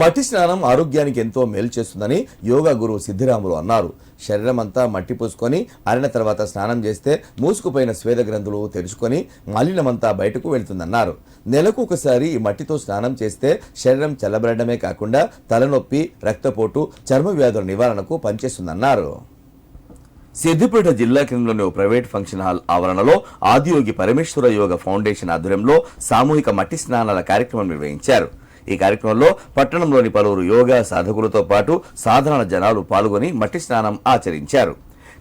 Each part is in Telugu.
మట్టి స్నానం ఆరోగ్యానికి ఎంతో మేలు చేస్తుందని యోగా గురువు సిద్ధిరాములు అన్నారు. శరీరం అంతా మట్టి పూసుకొని ఆరిన తర్వాత స్నానం చేస్తే మూసుకుపోయిన స్వేద గ్రంథులు తెరుచుకొని మలినమంతా బయటకు వెళ్తుందన్నారు. నెలకు ఒకసారి ఈ మట్టితో స్నానం చేస్తే శరీరం చల్లబడమే కాకుండా తలనొప్పి రక్తపోటు చర్మ వ్యాధుల నివారణకు పనిచేస్తుందన్నారు. సిద్దిపేట జిల్లా కేంద్రంలోని ఓ ప్రైవేట్ ఫంక్షన్ హాల్ ఆవరణలో ఆదియోగి పరమేశ్వర యోగ ఫౌండేషన్ ఆధ్వర్యంలో సామూహిక మట్టి స్నానాల కార్యక్రమం నిర్వహించారు. ఈ కార్యక్రమంలో పట్టణంలోని పలువురు యోగా సాధకులతో పాటు సాధారణ జనాలు పాల్గొని మట్టి స్నానం ఆచరించారు.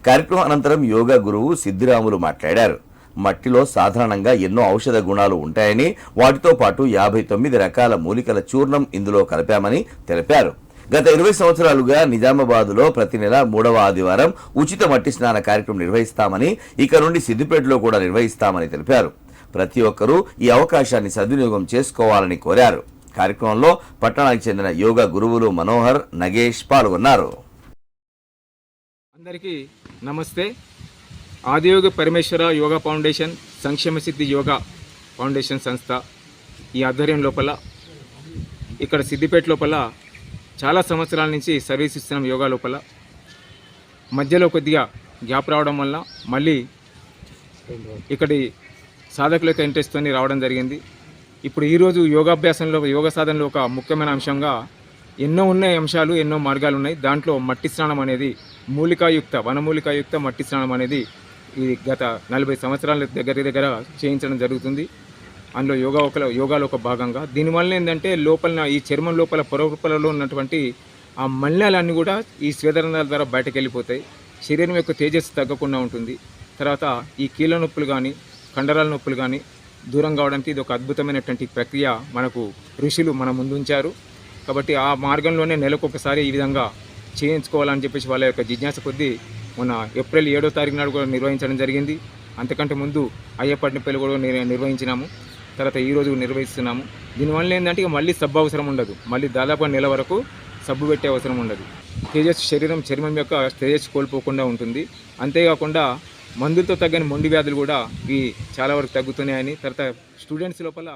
కార్యక్రమం అనంతరం యోగా గురువు సిద్ధిరాములు మాట్లాడారు. మట్టిలో సాధారణంగా ఎన్నో ఔషధ గుణాలు ఉంటాయని వాటితో పాటు యాభై తొమ్మిది రకాల మూలికల చూర్ణం ఇందులో కలిపామని తెలిపారు. గత ఇరవై సంవత్సరాలుగా నిజామాబాద్లో ప్రతి నెల మూడవ ఆదివారం ఉచిత మట్టి స్నాన కార్యక్రమం నిర్వహిస్తామని ఇక నుండి సిద్దిపేటలో కూడా నిర్వహిస్తామని తెలిపారు. ప్రతి ఒక్కరూ ఈ అవకాశాన్ని సద్వినియోగం చేసుకోవాలని కోరారు. కార్యక్రమంలో పట్టణానికి చెందిన యోగా గురువులు మనోహర్ నగేష్ పాల్గొన్నారు. అందరికీ నమస్తే. ఆదియోగ పరమేశ్వర యోగా ఫౌండేషన్ సంక్షేమ సిద్ధి యోగా ఫౌండేషన్ సంస్థ ఈ ఆధ్వర్యం లోపల ఇక్కడ సిద్దిపేట లోపల చాలా సంవత్సరాల నుంచి సర్వీస్ ఇస్తున్నాం యోగా లోపల. మధ్యలో కొద్దిగా గ్యాప్ రావడం వల్ల మళ్ళీ ఇక్కడి సాధకుల యొక్క ఇంట్రెస్ట్తో రావడం జరిగింది. ఇప్పుడు ఈరోజు యోగాభ్యాసంలో యోగ సాధనలో ఒక ముఖ్యమైన అంశంగా ఎన్నో ఉన్నాయి అంశాలు ఎన్నో మార్గాలు ఉన్నాయి. దాంట్లో మట్టి స్నానం అనేది మూలికాయుక్త వనమూలికాయుక్త మట్టి స్నానం అనేది ఇది గత నలభై సంవత్సరాల దగ్గర దగ్గర చేయించడం జరుగుతుంది. అందులో యోగా ఒక యోగాలో ఒక భాగంగా. దీనివల్ల ఏంటంటే లోపల ఈ చర్మం లోపల పొరపలలో ఉన్నటువంటి ఆ మలినాలన్నీ కూడా ఈ స్వేదరంధ్రాల ద్వారా బయటకు వెళ్ళిపోతాయి శరీరం యొక్క తేజస్సు తగ్గకుండా ఉంటుంది. తర్వాత ఈ కీళ్ళ నొప్పులు కానీ కండరాల నొప్పులు కానీ దూరం కావడానికి ఇది ఒక అద్భుతమైనటువంటి ప్రక్రియ మనకు ఋషులు మన ముందు ఉంచారు కాబట్టి ఆ మార్గంలోనే నెలకు ఒకసారి ఈ విధంగా చేయించుకోవాలని చెప్పేసి వాళ్ళ యొక్క జిజ్ఞాస కొద్దీ మొన్న ఏప్రిల్ ఏడో తారీఖు నాడు కూడా నిర్వహించడం జరిగింది. అంతకంటే ముందు అయ్యప్పటినపల్లి కూడా నిర్వహించినాము. తర్వాత ఈ రోజు నిర్వహిస్తున్నాము. దీనివల్ల ఏంటంటే ఇక మళ్ళీ సబ్బు అవసరం ఉండదు. మళ్ళీ దాదాపు నెల వరకు సబ్బు పెట్టే అవసరం ఉండదు. తేజస్సు శరీరం చర్మం యొక్క తేజస్సు కోల్పోకుండా ఉంటుంది. అంతేకాకుండా మందులతో తగ్గని మొండి వ్యాధులు కూడా ఇవి చాలా వరకు తగ్గుతున్నాయని తర్వాత స్టూడెంట్స్ లోపల